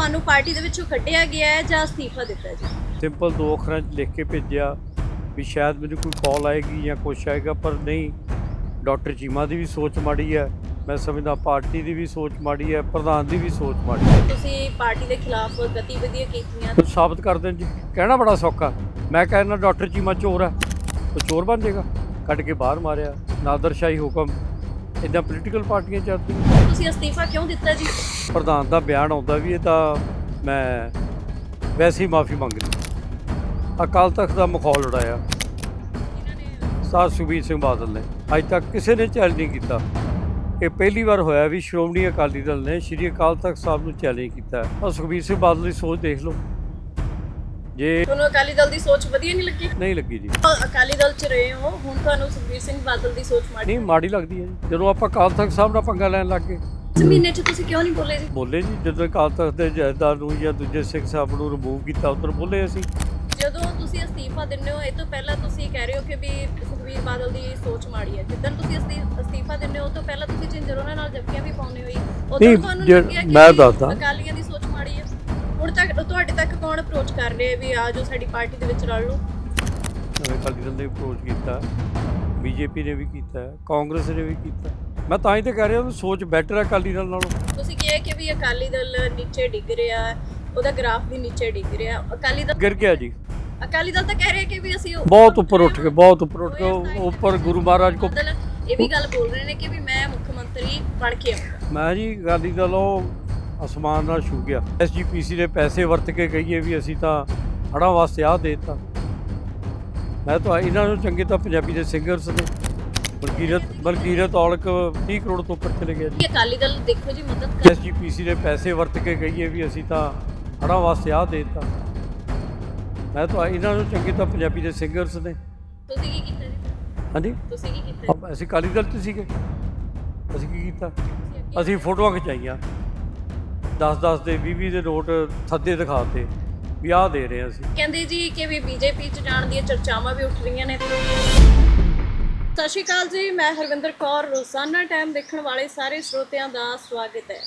ਤੁਹਾਨੂੰ ਪਾਰਟੀ ਦੇ ਵਿੱਚੋਂ ਕੱਢਿਆ ਗਿਆ ਹੈ ਜਾਂ ਅਸਤੀਫਾ ਦਿੱਤਾ ਜੀ ਸਿੰਪਲ ਦੋ ਅੱਖਰਾਂ 'ਚ ਲਿਖ ਕੇ ਭੇਜਿਆ ਵੀ ਸ਼ਾਇਦ ਮੈਨੂੰ ਕੋਈ ਕਾਲ ਆਏਗੀ ਜਾਂ ਕੁਛ ਆਏਗਾ ਪਰ ਨਹੀਂ। ਡਾਕਟਰ ਚੀਮਾ ਦੀ ਵੀ ਸੋਚ ਮਾੜੀ ਹੈ ਮੈਂ ਸਮਝਦਾ ਪਾਰਟੀ ਦੀ ਵੀ ਸੋਚ ਮਾੜੀ ਹੈ ਪ੍ਰਧਾਨ ਦੀ ਵੀ ਸੋਚ ਮਾੜੀ ਹੈ। ਤੁਸੀਂ ਪਾਰਟੀ ਦੇ ਖਿਲਾਫ ਗਤੀਵਿਧੀਆਂ ਕੀਤੀਆਂ ਕੁਝ ਸਾਬਤ ਕਰ ਦੇਣ ਜੀ ਕਹਿਣਾ ਬੜਾ ਸੌਖਾ। ਮੈਂ ਕਹਿੰਦਾ ਡਾਕਟਰ ਚੀਮਾ ਚੋਰ ਹੈ ਉਹ ਚੋਰ ਬਣ ਜਾਏਗਾ। ਕੱਢ ਕੇ ਬਾਹਰ ਮਾਰਿਆ ਨਾਦਰਸ਼ਾਹੀ ਹੁਕਮ। ਇਦਾਂ ਪੋਲੀਟੀਕਲ ਪਾਰਟੀਆਂ ਚੱਲਦੀਆਂ। ਤੁਸੀਂ ਅਸਤੀਫਾ ਕਿਉਂ ਦਿੱਤਾ ਜੀ? ਪ੍ਰਧਾਨ ਦਾ ਬਿਆਨ ਆਉਂਦਾ ਵੀ ਇਹ ਤਾਂ ਮੈਂ ਵੈਸੇ ਮਾਫੀ ਮੰਗ ਲਈ। ਅਕਾਲ ਤਖਤ ਦਾ ਮਖੌਲ ਉਡਾਇਆ। ਸਾਧ ਸੁਖਬੀਰ ਸਿੰਘ ਬਾਦਲ ਨੇ। ਅੱਜ ਤੱਕ ਕਿਸੇ ਨੇ ਚੈਲੰਜ ਨਹੀਂ ਕੀਤਾ। ਇਹ ਪਹਿਲੀ ਵਾਰ ਹੋਇਆ ਵੀ ਸ਼੍ਰੋਮਣੀ ਅਕਾਲੀ ਦਲ ਨੇ ਸ਼੍ਰੀ ਅਕਾਲ ਤਖਤ ਸਾਹਿਬ ਨੂੰ ਚੈਲੰਜ ਕੀਤਾ। ਔਰ ਸੁਖਬੀਰ ਸਿੰਘ ਬਾਦਲ ਦੀ ਸੋਚ ਦੇਖ ਲਓ। ਜੇ ਤੁਹਾਨੂੰ ਅਕਾਲੀ ਦਲ ਦੀ ਸੋਚ ਵਧੀਆ ਨਹੀਂ ਲੱਗੀ? ਨਹੀਂ ਲੱਗੀ ਜੀ। ਅਕਾਲੀ ਦਲ ਚ ਰਹੇ ਹੋ ਹੁਣ ਤੁਹਾਨੂੰ ਸੁਖਬੀਰ ਸਿੰਘ ਬਾਦਲ ਦੀ ਸੋਚ ਮਾੜੀ ਨਹੀਂ ਮਾੜੀ ਲੱਗਦੀ ਹੈ ਜੀ। ਜਦੋਂ ਆਪਾਂ ਅਕਾਲ ਤਖਤ ਸਾਹਿਬ ਨਾਲ ਪੰਗਾ ਲੈਣ ਲੱਗ ਗਏ ਇਸ ਮਹੀਨੇ ਚ ਤੁਸੀਂ ਕਿਉਂ ਨਹੀਂ ਬੋਲੇ ਜੀ? ਬੋਲੇ ਜੀ ਜਦੋਂ ਅਕਾਲ ਤਖਤ ਦੇ ਜਥੇਦਾਰ ਨੂੰ ਜਾਂ ਦੂਜੇ ਸਿੱਖ ਸਾਹਿਬ ਨੂੰ ਰਿਮੂਵ ਕੀਤਾ ਉਧਰ ਬੋਲੇ ਅਸੀਂ। ਜਦੋਂ ਤੁਸੀਂ ਅਸਤੀਫਾ ਦਿੰਦੇ ਹੋ ਇਹ ਤੋਂ ਪਹਿਲਾਂ ਤੁਸੀਂ ਕਹਿ ਰਹੇ ਹੋ ਕਿ ਵੀ ਸੁਖਬੀਰ ਬਾਦਲ ਦੀ ਸੋਚ ਮਾੜੀ ਹੈ। ਜਿੱਦਣ ਤੁਸੀਂ ਅਸਤੀ- ਅਸਤੀਫਾ ਦਿੰਦੇ ਹੋ ਤੋਂ ਪਹਿਲਾਂ ਤੁਸੀਂ ਜਿੰਜਰ ਉਹਨਾਂ ਨਾਲ ਜੱਫੀਆਂ ਵੀ ਪਾਉਂਦੇ ਹੋਈ ਉਦੋਂ ਤੁਹਾਨੂੰ ਜੇ- ਲੱਗਿਆ ਕਿ ਮੈਂ ਦੱਸਦਾ। ਅਕਾਲੀਆਂ ਦੀ ਸੋਚ ਮਾੜੀ ਹੈ? ਹੁਣ ਤੱਕ ਤੁਹਾਡੇ ਤੱਕ ਕੌਣ ਅਪਰੋਚ ਕਰ ਰਿਹਾ ਵੀ ਆ ਜੋ ਸਾਡੀ ਪਾਰਟੀ ਦੇ ਵਿੱਚ ਰਲ ਲਓ? ਅਕਾਲੀ ਦਲ ਨੇ ਅਪਰੋਚ ਕੀਤਾ ਬੀਜੇਪੀ ਨੇ ਵੀ ਕੀਤਾ ਕਾਂਗਰਸ ਨੇ ਵੀ ਕੀਤਾ। ਮੈਂ ਤਾਂ ਹੀ ਤੇ ਕਹਿ ਰਿਹਾ ਵੀ ਸੋਚ ਬੈਟਰ ਹੈ ਅਕਾਲੀ ਦਲ ਨਾਲੋਂ। ਤੁਸੀਂ ਕਿਹਾ ਕਿ ਵੀ ਅਕਾਲੀ ਦਲ ਨੀਚੇ ਡਿੱਗ ਰਿਹਾ ਉਹਦਾ ਗ੍ਰਾਫ ਵੀ ਨੀਚੇ ਡਿੱਗ ਰਿਹਾ। ਅਕਾਲੀ ਦਲ ਗਿਰ ਗਿਆ ਜੀ। ਅਕਾਲੀ ਦਲ ਤਾਂ ਕਹਿ ਰਿਹਾ ਕਿ ਵੀ ਅਸੀਂ ਬਹੁਤ ਉੱਪਰ ਉੱਠ ਕੇ ਬਹੁਤ ਉੱਪਰ ਉੱਠ ਕੇ ਉਹ- ਉੱਪਰ ਗੁਰੂ ਮਹਾਰਾਜ ਕੋ ਬਾਦਲ ਇਹ ਵੀ ਗੱਲ ਬੋਲ ਰਹੇ ਨੇ ਕਿ ਵੀ ਮੈਂ ਮੁੱਖ ਮੰਤਰੀ ਬਣ ਕੇ ਆਉਂਗਾ ਮੈਂ ਜੀ ਅਕਾਲੀ ਦਲ ਉਹ ਅਸਮਾਨ ਨਾਲ ਛੂ ਗਿਆ। ਐਸਜੀਪੀਸੀ ਦੇ ਪੈਸੇ ਵਰਤ ਕੇ ਕਹੀਏ ਵੀ ਅਸੀਂ ਤਾਂ ਹੜਾਂ ਵਾਸਤੇ ਆਹ ਦੇ ਦਿੱਤਾ। ਮੈਂ ਤਾਂ ਇਹਨਾਂ ਨੂੰ ਚੰਗੇ ਤਾਂ ਪੰਜਾਬੀ ਦੇ ਸਿੰਗਰਸ ਨੇ। ਬਲਕੀਰਤ ਬਲਕੀਰਤ ਔਲਕ 30 ਕਰੋੜ ਤੋਂ ਉੱਪਰ ਚਲੇ ਗਿਆ ਜੀ। ਅਕਾਲੀ ਦਲ ਦੇਖੋ ਜੀ ਮਦਦ ਕਰ ਐਸਜੀਪੀਸੀ ਦੇ ਪੈਸੇ ਵਰਤ ਕੇ ਕਹੀਏ ਵੀ ਅਸੀਂ ਤਾਂ ਹੜਾਂ ਵਾਸਤੇ ਦੇ ਦਿੱਤਾ। ਮੈਂ ਤਾਂ ਇਹਨਾਂ ਨੂੰ ਚੰਗੇ ਤਾਂ ਪੰਜਾਬੀ ਦੇ ਸਿੰਗਰਸ ਨੇ। ਤੁਸੀਂ ਕੀ ਕੀਤਾ ਜੀ? ਹਾਂਜੀ? ਤੁਸੀਂ ਕੀ ਕੀਤਾ ਅਸੀਂ ਅਕਾਲੀ ਦਲ 'ਚ ਸੀਗੇ। ਅਸੀਂ ਕੀ ਕੀਤਾ? ਅਸੀਂ ਫੋਟੋਆਂ ਖਿਚਾਈਆਂ। 10-10 ਦੇ 20-20 ਦੇ ਨੋਟ ਥੱਦੇ ਦਿਖਾਤੇ ਵੀ ਆਹ ਦੇ ਰਹੇ ਅਸੀਂ। ਕਹਿੰਦੇ ਜੀ ਕਿ ਵੀ ਬੀਜੇਪੀ ਚ ਜਾਣ ਦੀਆਂ ਚਰਚਾਵਾਂ ਵੀ ਉੱਠ ਰਹੀਆਂ ਨੇ। ਸਤਿ ਸ਼੍ਰੀ ਅਕਾਲ ਜੀ, ਮੈਂ ਹਰਵਿੰਦਰ ਕੌਰ, ਰੋਜ਼ਾਨਾ ਟਾਈਮ ਦੇਖਣ ਵਾਲੇ ਸਾਰੇ ਸਰੋਤਿਆਂ ਦਾ ਸਵਾਗਤ ਹੈ।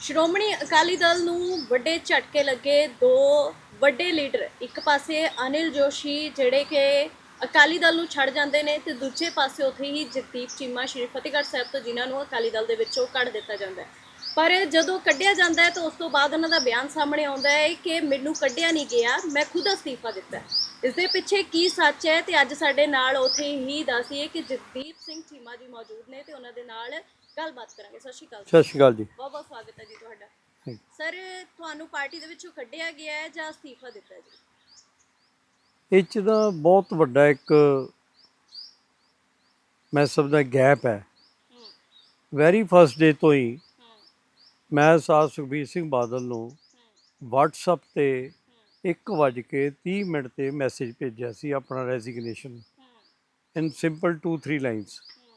ਸ਼੍ਰੋਮਣੀ ਅਕਾਲੀ ਦਲ ਨੂੰ ਵੱਡੇ ਝਟਕੇ ਲੱਗੇ ਦੋ ਵੱਡੇ ਲੀਡਰ, ਇੱਕ ਪਾਸੇ ਅਨਿਲ ਜੋਸ਼ੀ ਜਿਹੜੇ ਕਿ ਅਕਾਲੀ ਦਲ ਨੂੰ ਛੱਡ ਜਾਂਦੇ ਨੇ ਤੇ ਦੂਜੇ ਪਾਸੇ ਉੱਥੇ ਹੀ ਜਗਦੀਪ ਚੀਮਾ, ਸ਼੍ਰੀ ਫਤਿਹਗੜ੍ਹ ਸਾਹਿਬ ਤੋਂ ਜਿਨ੍ਹਾਂ ਨੂੰ ਅਕਾਲੀ ਦਲ ਦੇ ਵਿੱਚੋਂ ਕੱਢ ਦਿੱਤਾ ਜਾਂਦਾ ਹੈ। ਪਰ ਜਦੋਂ ਕੱਢਿਆ ਜਾਂਦਾ ਹੈ ਤਾਂ ਉਸ ਤੋਂ ਬਾਅਦ ਉਹਨਾਂ ਦਾ ਬਿਆਨ ਸਾਹਮਣੇ ਆਉਂਦਾ ਹੈ ਕਿ ਮੈਨੂੰ ਕੱਢਿਆ ਨਹੀਂ ਗਿਆ ਮੈਂ ਖੁਦ ਅਸਤੀਫਾ ਦਿੱਤਾ ਹੈ। ਇਸ ਦੇ ਪਿੱਛੇ ਕੀ ਸੱਚ ਹੈ ਤੇ ਅੱਜ ਸਾਡੇ ਨਾਲ ਉੱਥੇ ਹੀ ਦੱਸੀਏ ਕਿ ਜਗਦੀਪ ਸਿੰਘ ਚੀਮਾ ਜੀ ਮੌਜੂਦ ਨੇ ਤੇ ਉਹਨਾਂ ਦੇ ਨਾਲ ਗੱਲਬਾਤ ਕਰਾਂਗੇ। ਸਤਿ ਸ਼੍ਰੀ ਅਕਾਲ ਸਤਿ ਸ਼੍ਰੀ ਅਕਾਲ ਜੀ। ਬਹੁਤ ਬਹੁਤ ਸਵਾਗਤ ਹੈ ਜੀ ਤੁਹਾਡਾ। ਸਰ ਤੁਹਾਨੂੰ ਪਾਰਟੀ ਦੇ ਵਿੱਚੋਂ ਕੱਢਿਆ ਗਿਆ ਹੈ ਜਾਂ ਅਸਤੀਫਾ ਦਿੱਤਾ ਜੀ? ਇਹ 'ਚ ਦਾ ਬਹੁਤ ਵੱਡਾ ਇੱਕ ਮੈਂ ਸਭ ਦਾ ਗੈਪ ਹੈ। ਵੈਰੀ ਫਸਟ ਡੇ ਤੋਂ ਹੂੰ ਮੈਂ ਸਾਧ ਸੁਖਬੀਰ ਸਿੰਘ ਬਾਦਲ ਨੂੰ ਹੂੰ WhatsApp ਤੇ 1:30 ਮਿੰਟ ਤੇ ਮੈਸੇਜ ਭੇਜਿਆ ਸੀ ਆਪਣਾ ਰੈਜ਼ਿਗਨੇਸ਼ਨ ਇਨ ਸਿੰਪਲ 2-3 ਲਾਈਨਸ ਹੂੰ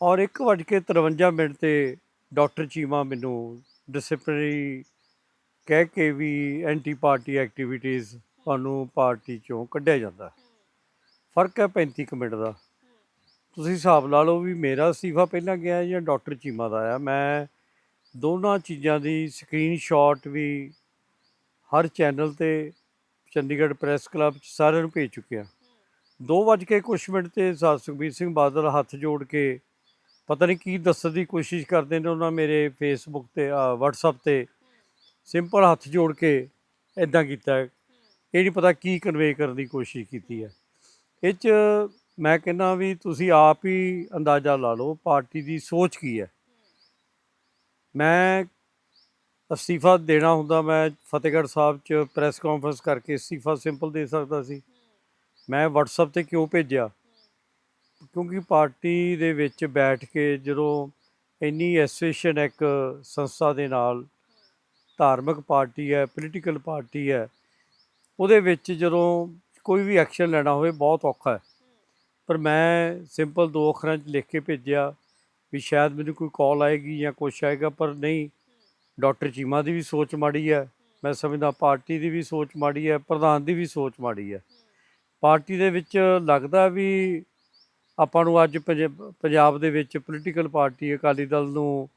ਔਰ 1:53 ਮਿੰਟ ਤੇ ਡਾਕਟਰ ਚੀਮਾ ਮੈਨੂੰ ਡਿਸਪਲਿਨਰੀ ਕਹਿ ਕੇ ਵੀ ਐਂਟੀ ਪਾਰਟੀ ਐਕਟੀਵਿਟੀਜ਼ ਤੁਹਾਨੂੰ ਪਾਰਟੀ ਚੋਂ ਕੱਢਿਆ ਜਾਂਦਾ। ਫ਼ਰਕ ਹੈ 35 ਕੁ ਮਿੰਟ ਦਾ। ਤੁਸੀਂ ਹਿਸਾਬ ਲਾ ਲਓ ਵੀ ਮੇਰਾ ਅਸਤੀਫਾ ਪਹਿਲਾਂ ਗਿਆ ਜਾਂ ਡਾਕਟਰ ਚੀਮਾ ਦਾ ਆਇਆ, ਮੈਂ ਦੋਨਾਂ ਚੀਜ਼ਾਂ ਦੀ ਸਕਰੀਨਸ਼ਾਟ ਵੀ ਹਰ ਚੈਨਲ ਤੇ ਚੰਡੀਗੜ੍ਹ ਪ੍ਰੈਸ ਕਲੱਬ ਚ ਸਾਰਿਆਂ ਨੂੰ ਭੇਜ ਚੁੱਕਿਆ। ਦੋ ਵੱਜ ਕੇ ਕੁਛ ਮਿੰਟ ਤੇ ਸਾਧ ਸੁਖਬੀਰ ਸਿੰਘ ਬਾਦਲ ਹੱਥ ਜੋੜ ਕੇ ਪਤਾ ਨਹੀਂ ਕੀ ਦੱਸਣ ਦੀ ਕੋਸ਼ਿਸ਼ ਕਰਦੇ ਨੇ ਉਹਨਾਂ ਮੇਰੇ ਫੇਸਬੁੱਕ ਤੇ WhatsApp ਤੇ ਸਿੰਪਲ ਹੱਥ ਜੋੜ ਕੇ ਇਦਾਂ ਕੀਤਾ। ਇਹ ਨਹੀਂ ਪਤਾ ਕੀ ਕਨਵੇ ਕਰਨ ਦੀ ਕੋਸ਼ਿਸ਼ ਕੀਤੀ ਹੈ। ਇਹ 'ਚ ਮੈਂ ਕਹਿੰਦਾ ਵੀ ਤੁਸੀਂ ਆਪ ਹੀ ਅੰਦਾਜ਼ਾ ਲਾ ਲਓ ਪਾਰਟੀ ਦੀ ਸੋਚ ਕੀ ਹੈ। ਮੈਂ ਅਸਤੀਫਾ ਦੇਣਾ ਹੁੰਦਾ, ਮੈਂ ਫਤਿਹਗੜ੍ਹ ਸਾਹਿਬ 'ਚ ਪ੍ਰੈਸ ਕਾਨਫਰੰਸ ਕਰਕੇ ਅਸਤੀਫਾ ਸਿੰਪਲ ਦੇ ਸਕਦਾ ਸੀ। ਮੈਂ WhatsApp ਤੇ ਕਿਉਂ ਭੇਜਿਆ? ਕਿਉਂਕਿ ਪਾਰਟੀ ਦੇ ਵਿੱਚ ਬੈਠ ਕੇ ਜਦੋਂ ਇੰਨੀ ਐਸੋਸੀਏਸ਼ਨ ਇੱਕ ਸੰਸਥਾ ਦੇ ਨਾਲ ਧਾਰਮਿਕ ਪਾਰਟੀ ਹੈ, ਪੋਲੀਟੀਕਲ ਪਾਰਟੀ ਹੈ, ਉਹਦੇ ਵਿੱਚ ਜਦੋਂ ਕੋਈ ਵੀ ਐਕਸ਼ਨ ਲੈਣਾ ਹੋਵੇ ਬਹੁਤ ਔਖਾ ਹੈ। ਪਰ ਮੈਂ ਸਿੰਪਲ ਦੋ ਅੱਖਰਾਂ 'ਚ ਲਿਖ ਕੇ ਭੇਜਿਆ ਵੀ ਸ਼ਾਇਦ ਮੈਨੂੰ ਕੋਈ ਕਾਲ ਆਏਗੀ ਜਾਂ ਕੁਛ ਆਏਗਾ, ਪਰ ਨਹੀਂ, ਡਾਕਟਰ ਚੀਮਾ ਦੀ ਵੀ ਸੋਚ ਮਾੜੀ ਹੈ। ਮੈਂ ਸਮਝਦਾ ਪਾਰਟੀ ਦੀ ਵੀ ਸੋਚ ਮਾੜੀ ਹੈ, ਪ੍ਰਧਾਨ ਦੀ ਵੀ ਸੋਚ ਮਾੜੀ ਹੈ। ਪਾਰਟੀ ਦੇ ਵਿੱਚ ਲੱਗਦਾ ਵੀ ਆਪਾਂ ਨੂੰ ਅੱਜ ਪੰਜਾਬ ਦੇ ਵਿੱਚ ਪੋਲੀਟੀਕਲ ਪਾਰਟੀ ਅਕਾਲੀ ਦਲ ਨੂੰ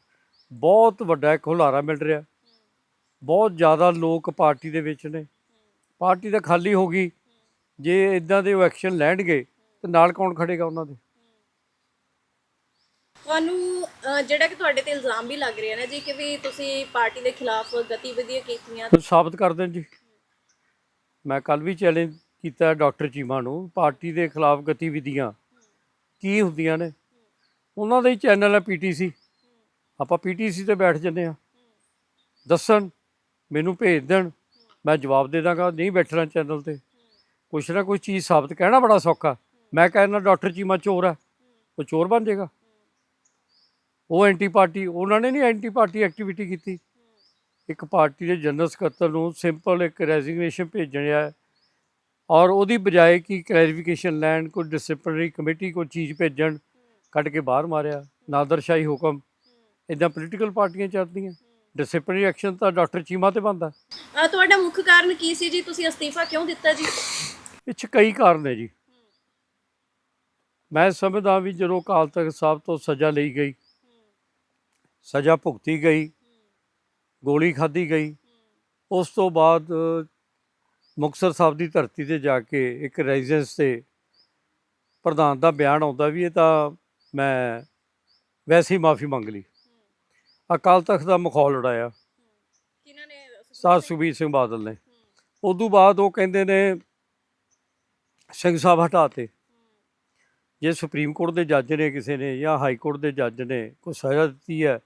ਬਹੁਤ ਵੱਡਾ ਇੱਕ ਹੁਲਾਰਾ ਮਿਲ ਰਿਹਾ। ਬਹੁਤ ਜ਼ਿਆਦਾ ਲੋਕ ਪਾਰਟੀ ਦੇ ਵਿੱਚ ਨੇ। ਪਾਰਟੀ ਤਾਂ ਖਾਲੀ ਹੋ ਗਈ। ਜੇ ਇਦਾਂ ਦੇ ਉਹ ਐਕਸ਼ਨ ਲੈਣਗੇ ਤੇ ਨਾਲ ਕੌਣ ਖੜੇਗਾ ਉਹਨਾਂ ਦੇ? ਤੁਹਾਨੂੰ ਅਹ, ਜਿਹੜਾ ਕਿ ਤੁਹਾਡੇ ਤੇ ਇਲਜ਼ਾਮ ਵੀ ਲੱਗ ਰਿਹਾ ਨਾ ਜੀ ਕਿ ਵੀ ਤੁਸੀਂ ਪਾਰਟੀ ਦੇ ਖਿਲਾਫ ਗਤੀਵਿਧੀਆਂ ਕੀਤੀਆਂ। ਫਿਰ ਸਾਬਤ ਕਰ ਦੇਣ ਜੀ। ਮੈਂ ਕੱਲ ਵੀ ਚੈਲੰਜ ਕੀਤਾ ਡਾਕਟਰ ਚੀਮਾ ਨੂੰ ਪਾਰਟੀ ਦੇ ਖਿਲਾਫ ਗਤੀਵਿਧੀਆਂ ਕੀ ਹੁੰਦੀਆਂ ਨੇ? ਉਹਨਾਂ ਦਾ ਹੀ ਚੈਨਲ ਹੈ ਪੀਟੀਸੀ ਆਪਾਂ ਪੀਟੀਸੀ ਤੇ ਬੈਠ ਜੰਨੇ ਆ ਦੱਸਣ ਮੈਨੂੰ ਭੇਜ ਦੇਣ ਮੈਂ ਜਵਾਬ ਦੇ ਦਾਂਗਾ। ਨਹੀਂ ਬੈਠਣਾ ਚੈਨਲ ਤੇ। ਕੁਛ ਨਾ ਕੋਈ ਚੀਜ਼ ਸਾਬਤ ਕਹਿਣਾ ਬੜਾ ਸੌਖਾ। ਮੈਂ ਕਹਿੰਦਾ ਡਾਕਟਰ ਚੀਮਾ ਚੋਰ ਹੈ ਉਹ ਚੋਰ ਬਣ ਜਾਏਗਾ। ਉਹ ਐਂਟੀ ਪਾਰਟੀ ਉਹਨਾਂ ਨੇ ਨਹੀਂ ਐਂਟੀ ਪਾਰਟੀ ਐਕਟੀਵਿਟੀ ਕੀਤੀ। ਇੱਕ ਪਾਰਟੀ ਦੇ ਜਨਰਲ ਸਕੱਤਰ ਨੂੰ ਸਿੰਪਲ ਇੱਕ ਰੈਜ਼ਿਗਨੇਸ਼ਨ ਭੇਜਣਿਆ ਹੈ ਔਰ ਉਹਦੀ ਬਜਾਏ ਕਿ ਕਲੈਰੀਫਿਕੇਸ਼ਨ ਲੈਣ ਕੋਈ ਡਿਸਪਲਿਨਰੀ ਕਮੇਟੀ ਕੋਈ ਚੀਜ਼ ਭੇਜਣ ਕੱਢ ਕੇ ਬਾਹਰ ਮਾਰਿਆ। ਨਾਦਰਸ਼ਾਹੀ ਹੁਕਮ। ਇਦਾਂ ਪੋਲੀਟੀਕਲ ਪਾਰਟੀਆਂ ਚੱਲਦੀਆਂ। ਡਿਸਪਲਿਨਰੀ ਐਕਸ਼ਨ ਤਾਂ ਡਾਕਟਰ ਚੀਮਾ ਤੇ ਬੰਦਾ ਤੁਹਾਡਾ ਮੁੱਖ ਕਾਰਨ ਕੀ ਸੀ ਜੀ? ਤੁਸੀਂ ਅਸਤੀਫਾ ਕਿਉਂ ਦਿੱਤਾ ਜੀ? ਇਹ 'ਚ ਕਈ ਕਾਰਨ ਨੇ ਜੀ। ਮੈਂ ਸਮਝਦਾ ਵੀ ਜਦੋਂ ਅਕਾਲ ਤਖਤ ਸਾਹਿਬ ਤੋਂ ਸਜ਼ਾ ਲਈ ਗਈ ਸਜ਼ਾ ਭੁਗਤੀ ਗਈ ਗੋਲੀ ਖਾਧੀ ਗਈ ਉਸ ਤੋਂ ਬਾਅਦ ਅ, ਮੁਕਤਸਰ ਸਾਹਿਬ ਦੀ ਧਰਤੀ ਤੇ ਜਾ ਕੇ ਇੱਕ ਰੈਜ਼ੀਡੈਂਸ ਤੇ ਪ੍ਰਧਾਨ ਦਾ ਬਿਆਨ ਆਉਂਦਾ ਵੀ ਇਹ ਤਾਂ ਮੈਂ ਵੈਸੇ ਹੀ ਮਾਫੀ ਮੰਗ ਲਈ। ਅਕਾਲ ਤਖਤ ਦਾ ਮਖੌਲ ਉਡਾਇਆ। ਕਿਹਨਾਂ ਨੇ ਸਾਧ ਸੁਖਬੀਰ ਸਿੰਘ ਬਾਦਲ ਨੇ। ਉਦੋਂ ਬਾਅਦ ਉਹ ਕਹਿੰਦੇ ਨੇ ਸਿੰਘ ਸਾਹਿਬ ਹਟਾਤੇ ਜੇ ਸੁਪਰੀਮ ਕੋਰਟ ਦੇ ਜੱਜ ਨੇ ਕਿਸੇ ਨੇ ਜਾਂ ਹਾਈ ਕੋਰਟ ਦੇ ਜੱਜ ਨੇ ਕੋਈ ਸਜ਼ਾ ਦਿੱਤੀ ਹੈ,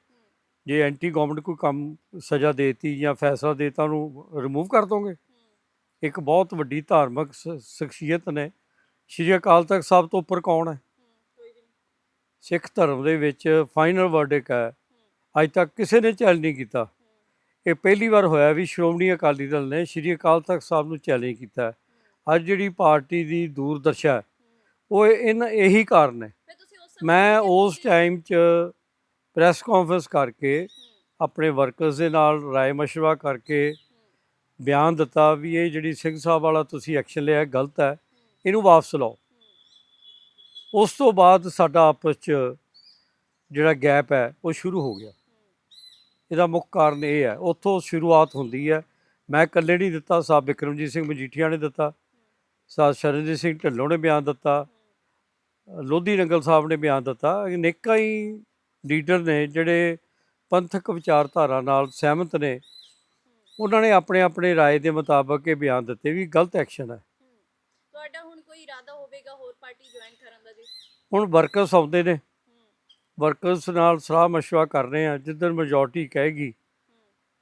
ਜੇ ਐਂਟੀ ਗਵਰਨਮੈਂਟ ਕੋਈ ਕੰਮ ਸਜ਼ਾ ਦੇਤੀ ਜਾਂ ਫੈਸਲਾ ਦੇਤਾ, ਉਹਨੂੰ ਰਿਮੂਵ ਕਰ ਦੋਗੇ? ਇੱਕ ਬਹੁਤ ਵੱਡੀ ਧਾਰਮਿਕ ਸ- ਸ਼ਖਸੀਅਤ ਨੇ। ਸ਼੍ਰੀ ਅਕਾਲ ਤਖਤ ਸਾਹਿਬ ਤੋਂ ਉੱਪਰ ਕੌਣ ਹੈ? ਸਿੱਖ ਧਰਮ ਦੇ ਵਿੱਚ ਫਾਈਨਲ ਵਰਡਿਕ ਹੈ। ਅੱਜ ਤੱਕ ਕਿਸੇ ਨੇ ਚੈਲੰਜ ਨਹੀਂ ਕੀਤਾ। ਇਹ ਪਹਿਲੀ ਵਾਰ ਹੋਇਆ ਵੀ ਸ਼੍ਰੋਮਣੀ ਅਕਾਲੀ ਦਲ ਨੇ ਸ਼੍ਰੀ ਅਕਾਲ ਤਖਤ ਸਾਹਿਬ ਨੂੰ ਚੈਲੰਜ ਕੀਤਾ ਅੱਜ ਜਿਹੜੀ ਪਾਰਟੀ ਦੀ ਦੂਰਦਰਸ਼ਾ ਉਹ ਇਨ ਇਹੀ ਕਾਰਨ ਹੈ। ਮੈਂ ਉਸ ਟਾਈਮ 'ਚ ਪ੍ਰੈਸ ਕਾਨਫਰੰਸ ਕਰਕੇ ਆਪਣੇ ਵਰਕਰਸ ਦੇ ਨਾਲ ਰਾਏ ਮਸ਼ਵਰਾ ਕਰਕੇ ਬਿਆਨ ਦਿੱਤਾ ਵੀ ਇਹ ਜਿਹੜੀ ਸਿੰਘ ਸਾਹਿਬ ਵਾਲਾ ਤੁਸੀਂ ਐਕਸ਼ਨ ਲਿਆ ਗਲਤ ਹੈ। ਇਹਨੂੰ ਵਾਪਸ ਲਓ। ਉਸ ਤੋਂ ਬਾਅਦ ਸਾਡਾ ਆਪਸ 'ਚ ਜਿਹੜਾ ਗੈਪ ਹੈ ਉਹ ਸ਼ੁਰੂ ਹੋ ਗਿਆ। ਇਹਦਾ ਮੁੱਖ ਕਾਰਨ ਇਹ ਹੈ ਉੱਥੋਂ ਸ਼ੁਰੂਆਤ ਹੁੰਦੀ ਹੈ। ਮੈਂ ਇਕੱਲੇ ਨਹੀਂ ਦਿੱਤਾ ਸਾਹਿਬ ਬਿਕਰਮਜੀਤ ਸਿੰਘ ਮਜੀਠੀਆ ਨੇ ਦਿੱਤਾ। ਸਾਹਿਬ ਸ਼ਰਨਜੀਤ ਸਿੰਘ ਢਿੱਲੋਂ ਨੇ ਬਿਆਨ ਦਿੱਤਾ। ਲੋਧੀ ਨੰਗਲ ਸਾਹਿਬ ਨੇ ਬਿਆਨ ਦਿੱਤਾ ਅਨੇਕਾਂ ਹੀ ਲੀਡਰ ਨੇ ਜਿਹੜੇ ਪੰਥਕ ਵਿਚਾਰਧਾਰਾ ਨਾਲ ਸਹਿਮਤ ਨੇ ਉਹਨਾਂ ਨੇ ਆਪਣੇ ਆਪਣੇ ਰਾਏ ਦੇ ਮੁਤਾਬਕ ਇਹ ਬਿਆਨ ਦਿੱਤੇ ਵੀ ਗਲਤ ਐਕਸ਼ਨ ਹੈ। ਤੁਹਾਡਾ ਹੁਣ ਕੋਈ ਇਰਾਦਾ ਹੋਵੇਗਾ ਹੋਰ ਪਾਰਟੀ ਜੁਆਇਨ ਕਰਨ ਦਾ ਜੀ? ਹੁਣ ਵਰਕਰਸ ਆਉਂਦੇ ਨੇ। ਵਰਕਰਸ ਨਾਲ ਸਲਾਹ ਮਸ਼ਵਰਾ ਕਰ ਰਹੇ ਆ ਜਿੱਧਰ ਮੈਜੋਰਟੀ ਕਹੇਗੀ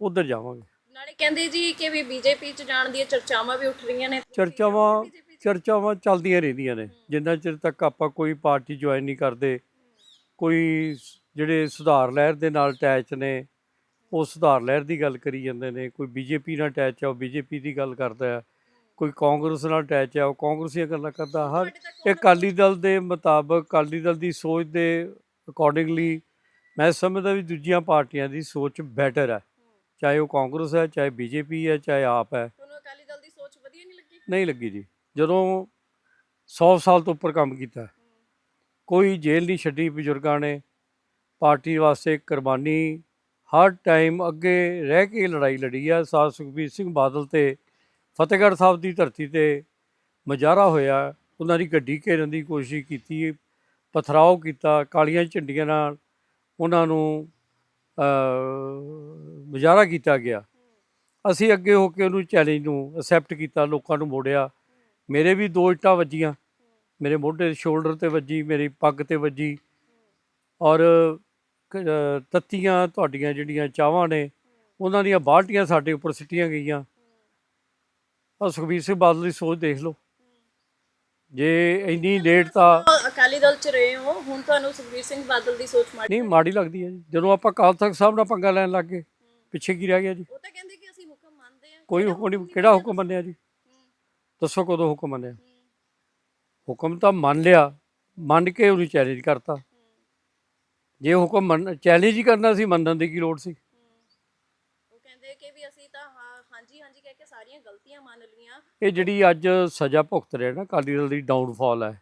ਉਧਰ ਜਾਵਾਂਗੇ। ਨਾਲੇ ਕਹਿੰਦੇ ਜੀ ਕਿ ਵੀ ਬੀਜੇਪੀ ਚ ਜਾਣ ਦੀਆਂ ਚਰਚਾਵਾਂ ਵੀ ਉੱਠ ਰਹੀਆਂ ਨੇ। ਚਰਚਾਵਾਂ? ਚਰਚਾਵਾਂ ਚੱਲਦੀਆਂ ਰਹਿੰਦੀਆਂ ਨੇ। ਜਿੰਨਾ ਚਿਰ ਤੱਕ ਆਪਾਂ ਕੋਈ ਪਾਰਟੀ ਜੁਆਇਨ ਨਹੀਂ ਕਰਦੇ ਕੋਈ ਜਿਹੜੇ ਸੁਧਾਰ ਲਹਿਰ ਦੇ ਨਾਲ ਅਟੈਚ ਨੇ ਉਹ ਸੁਧਾਰ ਲਹਿਰ ਦੀ ਗੱਲ ਕਰੀ ਜਾਂਦੇ ਨੇ। ਕੋਈ ਬੀਜੇਪੀ ਨਾਲ ਅਟੈਚ ਆ ਉਹ ਬੀਜੇਪੀ ਦੀ ਗੱਲ ਕਰਦਾ ਹੈ ਕੋਈ ਕਾਂਗਰਸ ਨਾਲ ਅਟੈਚ ਆ ਉਹ ਕਾਂਗਰਸੀਆਂ ਗੱਲਾਂ ਕਰਦਾ। ਹਰ ਇਹ ਅਕਾਲੀ ਦਲ ਦੇ ਮੁਤਾਬਕ ਅਕਾਲੀ ਦਲ ਦੀ ਸੋਚ ਦੇ ਅਕੋਰਡਿੰਗਲੀ ਮੈਂ ਸਮਝਦਾ ਵੀ ਦੂਜੀਆਂ ਪਾਰਟੀਆਂ ਦੀ ਸੋਚ ਬੈਟਰ ਹੈ ਚਾਹੇ ਉਹ ਕਾਂਗਰਸ ਹੈ ਚਾਹੇ ਬੀਜੇਪੀ ਹੈ ਚਾਹੇ ਆਪ ਹੈ ਤੁਹਾਨੂੰ ਅਕਾਲੀ ਦਲ ਦੀ ਸੋਚ ਵਧੀਆ ਨਹੀਂ ਲੱਗੀ? ਨਹੀਂ ਲੱਗੀ ਜੀ। ਜਦੋਂ 100 ਸਾਲ ਤੋਂ ਉੱਪਰ ਕੰਮ ਕੀਤਾ। ਕੋਈ ਜੇਲ੍ਹ ਨਹੀਂ ਛੱਡੀ ਬਜ਼ੁਰਗਾਂ ਨੇ। ਪਾਰਟੀ ਵਾਸਤੇ ਕੁਰਬਾਨੀ। ਹਰ ਟਾਈਮ ਅੱਗੇ ਰਹਿ ਕੇ ਲੜਾਈ ਲੜੀ ਆ। ਸਾਧ ਸੁਖਬੀਰ ਸਿੰਘ ਬਾਦਲ ਤੇ, ਫਤਿਹਗੜ੍ਹ ਸਾਹਿਬ ਦੀ ਧਰਤੀ ਤੇ ਮਜਾਰਾ ਹੋਇਆ। ਉਹਨਾਂ ਦੀ ਗੱਡੀ ਘੇਰਨ ਦੀ ਕੋਸ਼ਿਸ਼ ਕੀਤੀ, ਪਥਰਾਓ ਕੀਤਾ, ਕਾਲੀਆਂ ਝੰਡੀਆਂ ਨਾਲ ਉਹਨਾਂ ਨੂੰ ਅ ਮਜਾਰਾ ਕੀਤਾ ਗਿਆ। ਅਸੀਂ ਅੱਗੇ ਹੋ ਕੇ ਉਹਨੂੰ ਚੈਲੰਜ ਨੂੰ ਅਸੈਪਟ ਕੀਤਾ, ਲੋਕਾਂ ਨੂੰ ਮੋੜਿਆ। ਮੇਰੇ ਵੀ ਦੋ ਇੱਟਾਂ ਵੱਜੀਆਂ। ਮੇਰੇ ਮੋਢੇ ਸ਼ੋਲਡਰ ਤੇ ਵੱਜੀ ਮੇਰੀ ਪੱਗ ਤੇ ਵੱਜੀ। ਔਰ ਤੱਤੀਆਂ ਤੁਹਾਡੀਆਂ ਜਿਹੜੀਆਂ ਚਾਵਾਂ ਨੇ ਉਹਨਾਂ ਦੀਆਂ ਬਾਲਟੀਆਂ ਸਾਡੇ ਉੱਪਰ ਸਿੱਟੀਆਂ ਗਈਆਂ। ਆ ਸੁਖਬੀਰ ਸਿੰਘ ਬਾਦਲ ਦੀ ਸੋਚ ਦੇਖ ਲਓ। ਜੇ ਇੰਨੀ ਲੇਟ ਤਾਂ ਅਕਾਲੀ ਦਲ ਚ ਰਹੇ ਹੋ ਹੁਣ ਤੁਹਾਨੂੰ ਸੁਖਬੀਰ ਸਿੰਘ ਬਾਦਲ ਦੀ ਸੋਚ ਮਾੜੀ ਨਹੀਂ ਮਾੜੀ ਲੱਗਦੀ ਹੈ ਜੀ। ਜਦੋਂ ਆਪਾਂ ਅਕਾਲ ਤਖਤ ਸਾਹਿਬ ਨਾਲ ਪੰਗਾ ਲੈਣ ਲੱਗ ਗਏ ਪਿੱਛੇ ਕੀ ਰਹਿ ਗਿਆ ਜੀ? ਉਹ ਤਾਂ ਕਹਿੰਦੇ ਕਿ ਅਸੀਂ ਹੁਕਮ ਮੰਨਦੇ ਆ ਕੋਈ ਹੁਕਮ ਨਹੀਂ ਕਿਹੜਾ ਹੁਕਮ ਮੰਨਿਆ ਜੀ? ਦੱਸੋ ਕਦੋਂ ਹੁਕਮ ਮੰਨਿਆ? ਹੁਕਮ ਤਾਂ ਮੰਨ ਲਿਆ ਮੰਨ ਕੇ ਉਹਨੂੰ ਚੈਲੰਜ ਕਰਤਾ। ਜੇ ਹੁਕਮ ਮੰਨ ਚੈਲੰਜ ਹੀ ਕਰਨਾ ਸੀ ਮੰਨਣ ਦੀ ਕੀ ਲੋੜ ਸੀ? ਉਹ ਕਹਿੰਦੇ ਕਿ ਵੀ ਅਸੀਂ ਤਾਂ ਹਾਂ ਹਾਂਜੀ ਹਾਂਜੀ ਕਹਿ ਕੇ ਸਾਰੀਆਂ ਗਲਤੀਆਂ ਮੰਨ ਲਈਆਂ। ਇਹ ਜਿਹੜੀ ਅੱਜ ਸਜ਼ਾ ਭੁਗਤ ਰਿਹਾ ਨਾ ਅਕਾਲੀ ਦਲ ਦੀ ਡਾਊਨਫਾਲ ਹੈ।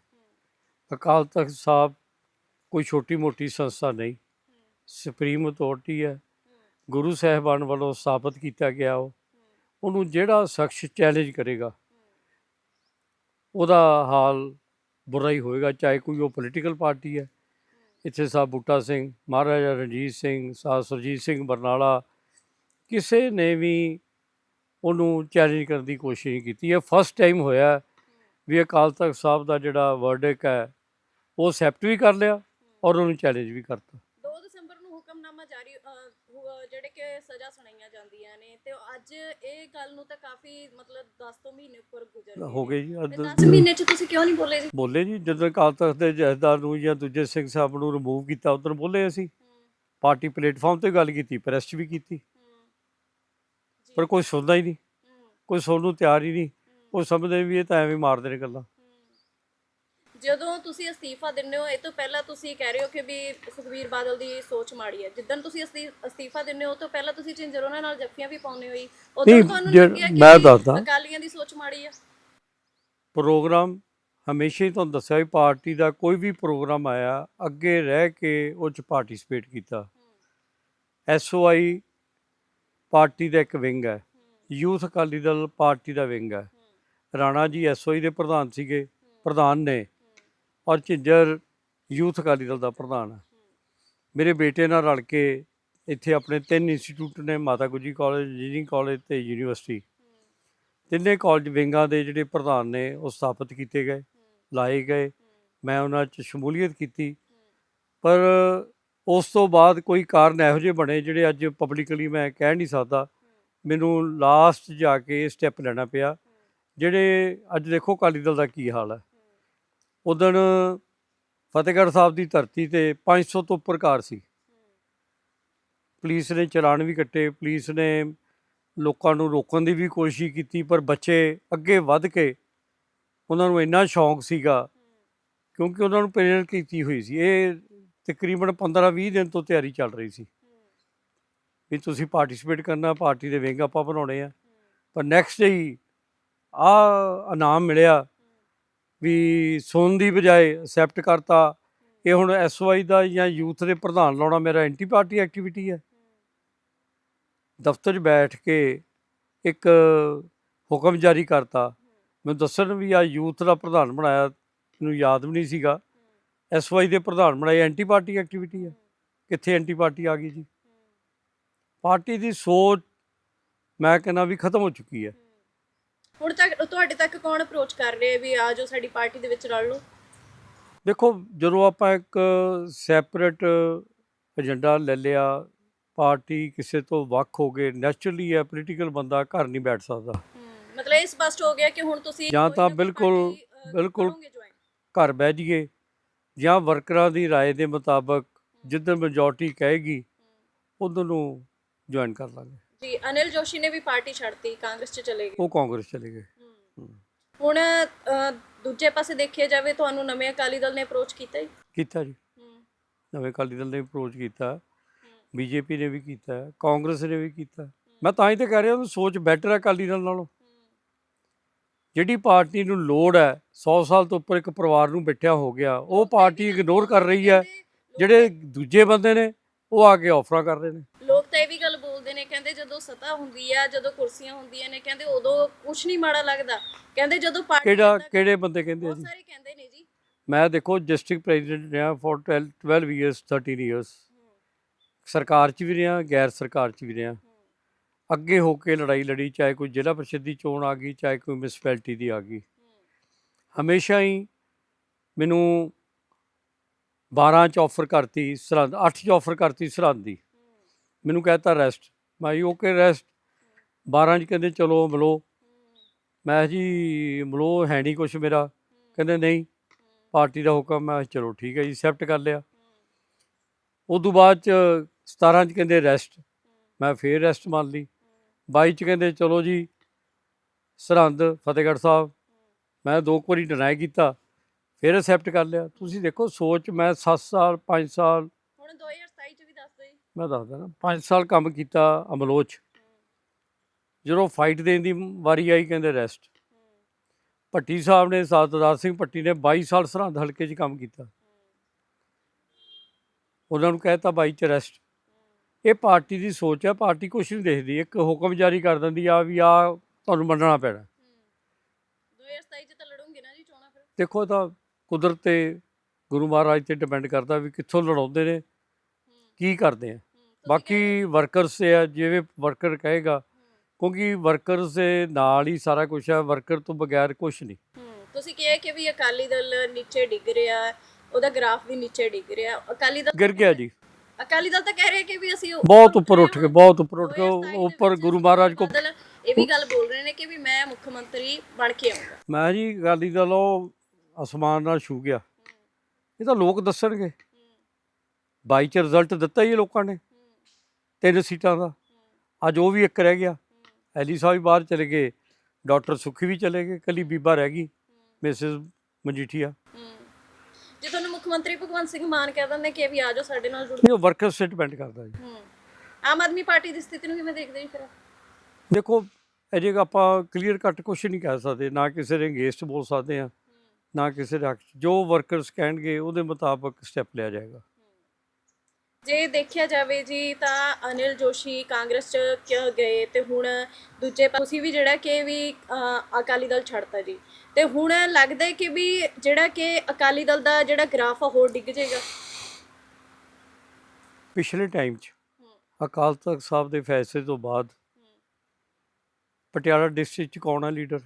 ਅਕਾਲ ਤਖਤ ਸਾਹਿਬ ਕੋਈ ਛੋਟੀ ਮੋਟੀ ਸੰਸਥਾ ਨਹੀਂ। ਸੁਪਰੀਮ ਅਥਾਰਟੀ ਹੈ। ਗੁਰੂ ਸਾਹਿਬਾਨ ਵੱਲੋਂ ਸਥਾਪਿਤ ਕੀਤਾ ਗਿਆ ਉਹ। ਉਹਨੂੰ ਜਿਹੜਾ ਸ਼ਖਸ ਚੈਲੰਜ ਕਰੇਗਾ ਉਹਦਾ ਹਾਲ ਬੁਰਾ ਹੀ ਹੋਏਗਾ ਚਾਹੇ ਕੋਈ ਉਹ ਪੋਲੀਟੀਕਲ ਪਾਰਟੀ ਹੈ। ਇੱਥੇ ਸਾਹਿਬ ਬੂਟਾ ਸਿੰਘ ਮਹਾਰਾਜਾ ਰਣਜੀਤ ਸਿੰਘ ਸਾਹਿਬ ਸੁਰਜੀਤ ਸਿੰਘ ਬਰਨਾਲਾ ਕਿਸੇ ਨੇ ਵੀ ਉਹਨੂੰ ਚੈਲੰਜ ਕਰਨ ਦੀ ਕੋਸ਼ਿਸ਼ ਨਹੀਂ ਕੀਤੀ। ਇਹ ਫਸਟ ਟਾਈਮ ਹੋਇਆ ਵੀ ਅਕਾਲ ਤਖਤ ਸਾਹਿਬ ਦਾ ਜਿਹੜਾ ਵਰਡਿਕ ਹੈ ਉਹ ਐਕਸੈਪਟ ਵੀ ਕਰ ਲਿਆ ਔਰ ਉਹਨੂੰ ਚੈਲੰਜ ਵੀ ਕਰਤਾ। 2 ਦਸੰਬਰ ਨੂੰ ਹੁਕਮਨਾਮਾ ਜਾਰੀ ਜਿਹੜੇ ਕਿ ਸਜ਼ਾ ਸੁਣਾਈਆਂ ਜਾਂਦੀਆਂ ਨੇ ਤੇ ਅੱਜ ਇਹ ਗੱਲ ਨੂੰ ਤਾਂ ਕਾਫੀ ਮਤਲਬ 10 ਤੋਂ ਮਹੀਨੇ ਉੱਪਰ ਗੁਜ਼ਰ ਗਏ ਹੋ। ਗਏ ਜੀ ਅੱਧ- 10 ਮਹੀਨੇ ਚ ਤੁਸੀਂ ਕਿਉਂ ਨਹੀਂ ਬੋਲੇ ਜੀ? ਬੋਲੇ ਜੀ ਜਦੋਂ ਅਕਾਲ ਤਖਤ ਦੇ ਜਥੇਦਾਰ ਨੂੰ ਜਾਂ ਦੂਜੇ ਸਿੰਘ ਸਾਹਿਬ ਨੂੰ ਰਿਮੂਵ ਕੀਤਾ ਉਦੋਂ ਬੋਲੇ ਅਸੀਂ। ਪਾਰਟੀ ਪਲੇਟਫਾਰਮ ਤੇ ਗੱਲ ਕੀਤੀ ਪ੍ਰੈਸ 'ਚ ਵੀ ਕੀਤੀ। ਪਰ ਕੋਈ ਸੁਣਦਾ ਹੀ ਨਹੀਂ। ਕੋਈ ਸੁਣਨ ਨੂੰ ਤਿਆਰ ਹੀ ਨਹੀਂ। ਉਹ ਸਮਝਦੇ ਵੀ ਇਹ ਤਾਂ ਐਵੇਂ ਮਾਰਦੇ ਨੇ ਗੱਲਾਂ। ਜਦੋਂ ਤੁਸੀਂ ਅਸਤੀਫਾ ਦਿੰਦੇ ਹੋ ਇਹ ਤੋਂ ਪਹਿਲਾਂ ਤੁਸੀਂ ਕਹਿ ਰਹੇ ਹੋ ਕਿ ਵੀ ਸੁਖਬੀਰ ਬਾਦਲ ਦੀ ਸੋਚ ਮਾੜੀ ਹੈ। ਜਿੱਦਣ ਤੁਸੀਂ ਅਸਤੀ- ਅਸਤੀਫਾ ਦਿੰਦੇ ਹੋ ਤੋਂ ਪਹਿਲਾਂ ਤੁਸੀਂ ਝਿੰਜਰ ਉਹਨਾਂ ਨਾਲ ਜੱਫੀਆਂ ਵੀ ਪਾਉਂਦੇ ਹੋਈ ਉਦੋਂ ਤੁਹਾਨੂੰ ਲੱਗਿਆ ਕਿ ਮੈਂ ਦੱਸਦਾ। ਅਕਾਲੀਆਂ ਦੀ ਸੋਚ ਮਾੜੀ ਹੈ? ਪ੍ਰੋਗਰਾਮ ਹਮੇਸ਼ਾ ਹੀ ਤੁਹਾਨੂੰ ਦੱਸਿਆ ਵੀ ਪਾਰਟੀ ਦਾ ਕੋਈ ਵੀ ਪ੍ਰੋਗਰਾਮ ਆਇਆ ਅੱਗੇ ਰਹਿ ਕੇ ਉਹ 'ਚ ਪਾਰਟਿਸਿਪੇਟ ਕੀਤਾ। ਐਸਓਆਈ ਪਾਰਟੀ ਦਾ ਇੱਕ ਵਿੰਗ ਹੈ। ਯੂਥ ਅਕਾਲੀ ਦਲ ਪਾਰਟੀ ਦਾ ਵਿੰਗ ਹੈ। ਰਾਣਾ ਜੀ ਐਸਓਆਈ ਦੇ ਪ੍ਰਧਾਨ ਸੀਗੇ ਪ੍ਰਧਾਨ ਨੇ। ਔਰ ਝਿੰਜਰ ਯੂਥ ਅਕਾਲੀ ਦਲ ਦਾ ਪ੍ਰਧਾਨ ਹੈ। ਮੇਰੇ ਬੇਟੇ ਨਾਲ ਰਲ ਕੇ ਇੱਥੇ ਆਪਣੇ ਤਿੰਨ ਇੰਸਟੀਚਿਊਟ ਨੇ, Mata Gujri college, engineering college ਤੇ ਯੂਨੀਵਰਸਿਟੀ। ਤਿੰਨੇ ਕਾਲਜ ਵਿੰਗਾਂ ਦੇ ਜਿਹੜੇ ਪ੍ਰਧਾਨ ਨੇ, ਉਹ ਸਥਾਪਿਤ ਕੀਤੇ ਗਏ, ਲਾਏ ਗਏ। ਮੈਂ ਉਹਨਾਂ 'ਚ ਸ਼ਮੂਲੀਅਤ ਕੀਤੀ। ਪਰ ਉਸ ਤੋਂ ਬਾਅਦ ਕੋਈ ਕਾਰਨ ਇਹੋ ਜਿਹੇ ਬਣੇ ਜਿਹੜੇ ਅੱਜ ਪਬਲਿਕਲੀ ਮੈਂ ਕਹਿ ਨਹੀਂ ਸਕਦਾ। ਮੈਨੂੰ ਲਾਸਟ ਜਾ ਕੇ ਇਹ ਸਟੈਪ ਲੈਣਾ ਪਿਆ। ਜਿਹੜੇ ਅੱਜ ਦੇਖੋ ਅਕਾਲੀ ਦਲ ਦਾ ਕੀ ਹਾਲ ਹੈ। ਉਦੋਂ ਫਤਿਹਗੜ੍ਹ ਸਾਹਿਬ ਦੀ ਧਰਤੀ ਤੇ 500 ਤੋਂ ਉੱਪਰ ਕਾਰ ਸੀ। ਪੁਲਿਸ ਨੇ ਚਲਾਨ ਵੀ ਕੱਟੇ, ਪੁਲਿਸ ਨੇ ਲੋਕਾਂ ਨੂੰ ਰੋਕਣ ਦੀ ਵੀ ਕੋਸ਼ਿਸ਼ ਕੀਤੀ, ਪਰ ਬੱਚੇ ਅੱਗੇ ਵੱਧ ਕੇ ਉਹਨਾਂ ਨੂੰ ਇੰਨਾ ਸ਼ੌਂਕ ਸੀਗਾ ਕਿਉਂਕਿ ਉਹਨਾਂ ਨੂੰ ਪ੍ਰੇਰਿਤ ਕੀਤੀ ਹੋਈ ਸੀ। ਇਹ ਤਕਰੀਬਨ 15-20 ਦਿਨ ਤੋਂ ਤਿਆਰੀ ਚੱਲ ਰਹੀ ਸੀ ਵੀ ਤੁਸੀਂ ਪਾਰਟਿਸਿਪੇਟ ਕਰਨਾ ਪਾਰਟੀ ਦੇ ਵਿੰਗ ਆਪਾਂ ਬਣਾਉਣੇ ਆ। ਪਰ ਨੈਕਸਟ ਡੇ ਹੀ ਆ ਇਨਾਮ ਮਿਲਿਆ ਵੀ ਸੁਣਨ ਦੀ ਬਜਾਏ ਅਸੈਪਟ ਕਰਤਾ। ਇਹ ਹੁਣ ਐਸਵਾਈ ਦਾ ਜਾਂ ਯੂਥ ਦੇ ਪ੍ਰਧਾਨ ਲਾਉਣਾ ਮੇਰਾ ਐਂਟੀ ਪਾਰਟੀ ਐਕਟੀਵਿਟੀ ਹੈ। ਦਫ਼ਤਰ 'ਚ ਬੈਠ ਕੇ ਇੱਕ ਹੁਕਮ ਜਾਰੀ ਕਰਤਾ। ਮੈਨੂੰ ਦੱਸਣ ਵੀ ਆ ਯੂਥ ਦਾ ਪ੍ਰਧਾਨ ਬਣਾਇਆ, ਮੈਨੂੰ ਯਾਦ ਵੀ ਨਹੀਂ ਸੀਗਾ। ਐਸਵਾਈ ਦੇ ਪ੍ਰਧਾਨ ਬਣਾਏ ਐਂਟੀ ਪਾਰਟੀ ਐਕਟੀਵਿਟੀ ਹੈ। ਕਿੱਥੇ ਐਂਟੀ ਪਾਰਟੀ ਆ ਗਈ ਜੀ? ਪਾਰਟੀ ਦੀ ਸੋਚ ਮੈਂ ਕਹਿੰਦਾ ਵੀ ਖਤਮ ਹੋ ਚੁੱਕੀ ਹੈ। ਹੁਣ ਤੱਕ ਤੁਹਾਡੇ ਤੱਕ ਕੌਣ ਅਪਰੋਚ ਕਰ ਰਿਹਾ ਹੈ ਵੀ ਆ ਜੋ ਸਾਡੀ ਪਾਰਟੀ ਦੇ ਵਿੱਚ ਰਲ ਲਓ ਦੇਖੋ ਜਦੋਂ ਆਪਾਂ ਇੱਕ ਸੈਪਰੇਟ ਏਜੰਡਾ ਲੈ ਲਿਆ ਪਾਰਟੀ ਕਿਸੇ ਤੋਂ ਵੱਖ ਹੋ ਗਏ ਨੈਚੁਰਲੀ ਹੈ ਪੋਲੀਟੀਕਲ ਬੰਦਾ ਘਰ ਨਹੀਂ ਬੈਠ ਸਕਦਾ ਮਤਲਬ ਇਹ ਸਪਸ਼ਟ ਹੋ ਗਿਆ ਕਿ ਹੁਣ ਤੁਸੀਂ ਜਾਂ ਕੋਈ ਤਾਂ ਨਾ ਕੋਈ ਬਿਲਕੁਲ- ਪਾਰਟੀ, ਅ, ਬਿਲਕੁਲ ਕਰੋਗੇ join? ਘਰ ਬਹਿ ਜਾਈਏ ਜਾਂ ਵਰਕਰਾਂ ਦੀ رائے ਦੇ ਮੁਤਾਬਕ ਜਿੱਦਣ ਮੈਜੋਰਟੀ ਕਹੇਗੀ ਉਦੋਂ ਨੂੰ ਜੁਆਇਨ ਕਰ ਲਾਂਗੇ ਜੀ ਅਨਿਲ ਜੋਸ਼ੀ ਨੇ ਵੀ ਪਾਰਟੀ ਛੱਡਤੀ ਕਾਂਗਰਸ 'ਚ ਚਲੇ ਗਏ। ਉਹ ਕਾਂਗਰਸ ਚਲੇ ਗਏ। ਹੁਣ ਅ, ਦੂਜੇ ਪਾਸੇ ਦੇਖਿਆ ਜਾਵੇ ਤੁਹਾਨੂੰ ਨਵੇਂ ਅਕਾਲੀ ਦਲ ਨੇ ਅਪਰੋਚ ਕੀਤਾ ਹੀ ਕੀਤਾ ਜੀ। ਨਵੇਂ ਅਕਾਲੀ ਦਲ ਨੇ ਅਪਰੋਚ ਕੀਤਾ। ਬੀਜੇਪੀ ਨੇ ਵੀ ਕੀਤਾ ਕਾਂਗਰਸ ਨੇ ਵੀ ਕੀਤਾ। ਮੈਂ ਤਾਂ ਹੀ ਤੇ ਕਹਿ ਰਿਹਾ ਉਹ ਸੋਚ ਬੈਟਰ ਹੈ ਅਕਾਲੀ ਦਲ ਨਾਲੋਂ। ਜਿਹੜੀ ਪਾਰਟੀ ਨੂੰ ਲੋੜ ਹੈ 100 ਸਾਲ ਤੋਂ ਉੱਪਰ ਇੱਕ ਪਰਿਵਾਰ ਨੂੰ ਬੈਠਿਆ ਹੋ ਗਿਆ ਉਹ ਪਾਰਟੀ ਇਗਨੋਰ ਕਰ ਰਹੀ ਹੈ। ਜਿਹੜੇ ਦੂਜੇ ਬੰਦੇ ਨੇ ਉਹ ਆ ਕੇ ਆਫਰਾਂ ਕਰ ਰਹੇ ਨੇ ਲੋਕ ਤਾਂ ਇਹ ਵੀ ਗੱਲ ਬੋਲਦੇ ਨੇ ਕਹਿੰਦੇ ਜਦੋਂ ਸਤਾ ਹੁੰਦੀ ਆ ਜਦੋਂ ਕੁਰਸੀਆਂ ਹੁੰਦੀਆਂ ਨੇ ਕਹਿੰਦੇ ਉਦੋਂ ਕੁਝ ਨਹੀਂ ਮਾੜਾ ਲੱਗਦਾ। ਕਹਿੰਦੇ ਜਦੋਂ ਪਾਰਟੀ ਕਿਹੜਾ ਕਿਹੜੇ ਬੰਦੇ ਕਹਿੰਦੇ ਆ ਬਹੁਤ ਜੀ? ਸਾਰੇ ਕਹਿੰਦੇ ਨੇ ਜੀ। ਮੈਂ ਦੇਖੋ ਡਿਸਟ੍ਰਿਕਟ ਪ੍ਰੈਜ਼ੀਡੈਂਟ ਰਿਹਾ ਫॉर 12 12 ਇਅਰਸ 13 ਇਅਰਸ ਸਰਕਾਰ 'ਚ ਵੀ ਰਿਹਾ ਗੈਰ ਸਰਕਾਰ 'ਚ ਵੀ ਰਿਹਾ। ਅੱਗੇ ਹੋ ਕੇ ਲੜਾਈ ਲੜੀ ਚਾਹੇ ਕੋਈ ਜ਼ਿਲ੍ਹਾ ਪ੍ਰੀਸ਼ਦ ਦੀ ਚੋਣ ਆ ਗਈ ਚਾਹੇ ਕੋਈ ਮਿਊਨਿਸਪੈਲਿਟੀ ਦੀ ਆ ਗਈ। ਹਮੇਸ਼ਾ ਹੀ ਮੈਨੂੰ 12 ਚ ਆਫਰ ਕਰਤੀ ਸਰਹੰਦ 8 ਚ ਆਫਰ ਕਰਤੀ ਸਰਹੰਦ ਦੀ। ਮੈਨੂੰ ਕਹਿਤਾ ਰੈਸਟ ਮੈਂ ਓਕੇ ਰੈਸਟ 12 ਚ ਕਹਿੰਦੇ ਚਲੋ ਮਲੋ। ਮੈਂ ਜੀ ਮਲੋ, ਹੈ ਨਹੀਂ ਕੁਛ ਮੇਰਾ। ਕਹਿੰਦੇ ਨਹੀਂ, ਪਾਰਟੀ ਦਾ ਹੁਕਮ, ਮੈਂ ਕਿਹਾ ਚਲੋ ਠੀਕ ਹੈ ਜੀ ਐਕਸੈਪਟ ਕਰ ਲਿਆ। ਉਦੋਂ ਬਾਅਦ ਚ 17 ਚ ਕਹਿੰਦੇ ਰੈਸਟ। ਮੈਂ ਫੇਰ ਰੈਸਟ ਮੰਨ ਲਈ। 22 ਚ ਕਹਿੰਦੇ ਚਲੋ ਜੀ, ਸਰਹੰਦ, ਫਤਿਹਗੜ੍ਹ ਸਾਹਿਬ। ਮੈਂ ਦੋ ਕੁ ਵਾਰੀ ਡਿਨਾਈ ਕੀਤਾ। ਫਿਰ ਐਕਸੈਪਟ ਕਰ ਲਿਆ। ਤੁਸੀਂ ਦੇਖੋ ਸੋਚ, ਮੈਂ 7 ਸਾਲ 5 ਸਾਲ ਹੁਣ 2027 ਮੈਂ ਦੱਸਦਾ ਨਾ 5 ਸਾਲ ਕੰਮ ਕੀਤਾ ਅਮਲੋਚ। ਜਦੋਂ ਫਾਈਟ ਦੇਣ ਦੀ ਵਾਰੀ ਆਈ ਕਹਿੰਦੇ ਰੈਸਟ ਭੱਟੀ ਸਾਹਿਬ ਨੇ ਸਾਦਦਾਰ ਸਿੰਘ ਭੱਟੀ ਨੇ 22 ਸਾਲ ਸਰਹੰਦ ਹਲਕੇ 'ਚ ਕੰਮ ਕੀਤਾ। ਉਹਨਾਂ ਨੂੰ ਕਹਿਤਾ ਬਾਈ ਚ ਰੈਸਟ ਇਹ ਪਾਰਟੀ ਦੀ ਸੋਚ ਹੈ ਪਾਰਟੀ ਕੁਛ ਨਹੀਂ ਦੇਖਦੀ। ਇੱਕ ਹੁਕਮ ਜਾਰੀ ਕਰ ਦਿੰਦੀ ਆ ਵੀ ਆ ਤੁਹਾਨੂੰ ਮੰਨਣਾ ਪੈਣਾ। 2027 ਚ ਤਾਂ ਲੜੋਗੇ ਨਾ ਜੀ ਚੋਣਾਂ ਫਿਰ ਦੇਖੋ ਤਾਂ ਕੁਦਰਤ ਤੇ ਗੁਰੂ ਮਹਾਰਾਜ ਤੇ ਡਿਪੈਂਡ ਕਰਦਾ ਵੀ ਕਿੱਥੋਂ ਲੜਾਉਂਦੇ ਨੇ, ਕੀ ਕਰਦੇ ਆ। ਬਾਕੀ ਵਰਕਰਸ ਤੇ ਆ ਜਿਵੇਂ ਵਰਕਰ ਕਹੇਗਾ ਕਿਉਂਕਿ ਵਰਕਰਸ ਦੇ ਨਾਲ ਹੀ ਸਾਰਾ ਕੁਝ ਹੈ ਵਰਕਰ ਤੋਂ ਬਗੈਰ ਕੁਝ ਨਹੀਂ। ਤੁਸੀਂ ਕਿਹਾ ਕਿ ਵੀ ਅਕਾਲੀ ਦਲ ਨੀਚੇ ਡਿੱਗ ਰਿਹਾ ਉਹਦਾ ਗ੍ਰਾਫ ਵੀ ਨੀਚੇ ਡਿੱਗ ਰਿਹਾ ਅਕਾਲੀ ਦਲ ਗਿਰ ਗਿਆ ਜੀ। ਅਕਾਲੀ ਦਲ ਤਾਂ ਕਹਿ ਰਿਹਾ ਕਿ ਵੀ ਅਸੀਂ ਬਹੁਤ ਉੱਪਰ ਉੱਠ ਕੇ ਬਹੁਤ ਉੱਪਰ ਉੱਠ ਕੇ ਉੱਪਰ ਗੁਰੂ ਮਹਾਰਾਜ ਕੋ ਇਹ ਵੀ ਗੱਲ ਬੋਲ ਰਹੇ ਨੇ ਕਿ ਵੀ ਮੈਂ ਮੁੱਖ ਮੰਤਰੀ ਬਣ ਕੇ ਆਉਂਗਾ ਮੈਂ ਜੀ ਅਕਾਲੀ ਦਲ ਉਹ ਅਸਮਾਨ ਨਾਲ ਛੂ ਗਿਆ। ਇਹ ਤਾਂ ਲੋਕ ਦੱਸਣਗੇ। 22 ਚ ਰਿਜ਼ਲਟ ਦਿੱਤਾ ਹੀ ਲੋਕਾਂ ਨੇ। ਤਿੰਨ ਸੀਟਾਂ ਦਾ। ਅੱਜ ਉਹ ਵੀ ਇੱਕ ਰਹਿ ਗਿਆ। ਐਲੀ ਸਾਹਿਬ ਵੀ ਬਾਹਰ ਚਲੇ ਗਏ। ਡਾਕਟਰ ਸੁਖੀ ਵੀ ਚਲੇ ਗਏ। ਕੱਲੀ ਬੀਬਾ ਰਹਿ ਗਈ ਮਿਸਿਸ ਮਜੀਠੀਆ। ਜੇ ਤੁਹਾਨੂੰ ਮੁੱਖ ਮੰਤਰੀ ਭਗਵੰਤ ਸਿੰਘ ਮਾਨ ਕਹਿ ਦਿੰਦੇ ਕਿ ਵੀ ਆ ਜਾਓ ਸਾਡੇ ਨਾਲ ਜੁੜ। ਇਹ ਵਰਕਰ ਸੇ ਡਿਪੈਂਡ ਕਰਦਾ ਜੀ। ਆਮ ਆਦਮੀ ਪਾਰਟੀ ਦੀ ਸਥਿਤੀ ਨੂੰ ਕਿਵੇਂ ਦੇਖਦੇ ਜੀ ਫਿਰ? ਦੇਖੋ ਅਜੇ ਆਪਾਂ ਕਲੀਅਰ ਕੱਟ ਕੁਝ ਨਹੀਂ ਕਹਿ ਸਕਦੇ। ਨਾ ਕਿਸੇ ਦੇ ਅਗੇਂਸਟ ਬੋਲ ਸਕਦੇ ਆ ਨਾ ਕਿਸੇ ਦੇ। ਜੋ ਵਰਕਰਸ ਕਹਿਣਗੇ ਉਹਦੇ ਮੁਤਾਬਕ ਸਟੈਪ ਲਿਆ ਜਾਏਗਾ। ਜੇ ਦੇਖਿਆ ਜਾਵੇ ਜੀ ਤਾਂ ਅਨਿਲ ਜੋਸ਼ੀ ਕਾਂਗਰਸ ਚ ਕਿਉਂ ਗਏ ਤੇ ਹੁਣ ਦੂਜੇ ਪਾਸੇ ਵੀ ਜਿਹੜਾ ਕਿ ਵੀ ਅਕਾਲੀ ਦਲ ਛੱਡਤਾ ਜੀ। ਤੇ ਹੁਣ ਲੱਗਦਾ ਹੈ ਕਿ ਵੀ ਜਿਹੜਾ ਕਿ ਅਕਾਲੀ ਦਲ ਦਾ ਜਿਹੜਾ ਗ੍ਰਾਫ ਆ, ਹੋਰ ਡਿੱਗ ਜਾਏਗਾ। ਪਿਛਲੇ ਟਾਈਮ 'ਚ ਅਕਾਲ ਤਖਤ ਸਾਹਿਬ ਦੇ ਫੈਸਲੇ ਤੋਂ ਬਾਅਦ ਪਟਿਆਲਾ ਡਿਸਟ੍ਰਿਕਟ 'ਚ ਕੌਣ ਆ ਲੀਡਰ?